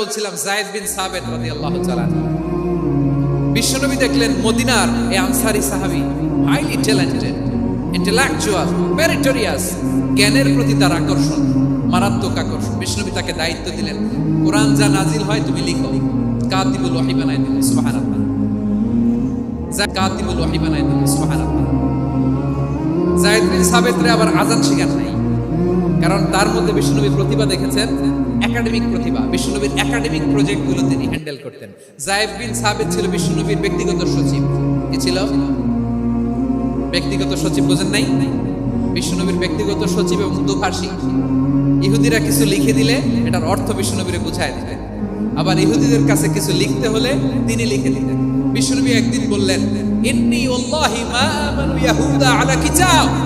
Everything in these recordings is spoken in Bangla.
বলছিলাম, জায়েদ বিন সাবেদ রাদিয়াল্লাহু তাআলা বিশ্বনবী দেখলেন মদিনার এই আনসারি সাহাবী হাইলি ট্যালেন্টেড ইন্টেলেকচুয়াল মেরিটোরিয়াস জ্ঞানের প্রতি তার আকর্ষণ, মারাত্মক আকর্ষণ। বিশ্বনবী তাকে দায়িত্ব দিলেন, কোরআন যা নাজিল হয় তুমি লিখো। কাতিবুল ওহী বানাই দিলেন সুবহানাল্লাহ। যা কাতিবুল ওহী বানাই দিলেন সুবহানাল্লাহ। জায়েদ বিন সাবেতরে আবার আজান শিখান নাই। কারণ তার মধ্যে বিষ্ণুনবীর প্রতিভা দেখেছেন, একাডেমিক প্রতিভা, বিষ্ণুনবীর একাডেমিক প্রজেক্টগুলো তিনি হ্যান্ডেল করতেন। জায়েব বিন সাবেদ ছিল বিষ্ণুনবীর ব্যক্তিগত সচিব। কি ছিল? ব্যক্তিগত সচিব বোঝেন নাই? বিষ্ণুনবীর ব্যক্তিগত সচিব এবং দুভাষী ইহুদিরা কিছু লিখে দিলে এটার অর্থ বিষ্ণুনবীরে বুঝায় দিতেন আবার ইহুদিদের কাছে কিছু লিখতে হলে তিনি লিখে দিতেন। বিষ্ণুনবী একদিন বললেন, ইন্নি ওয়াল্লাহি মা আমানু ইয়াহুদা আলা কিতাব।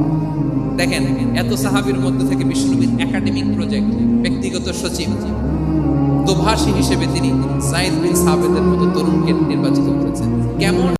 দেখেন, এত সাহাবির মধ্যে থেকে বিশ্বনবীর একাডেমিক প্রজেক্ট ব্যক্তিগত সচিব, দোভাষী হিসেবে তিনি সাইদ বিন সাবেদের মতো তরুণকে নির্বাচিত করেছেন। কেমন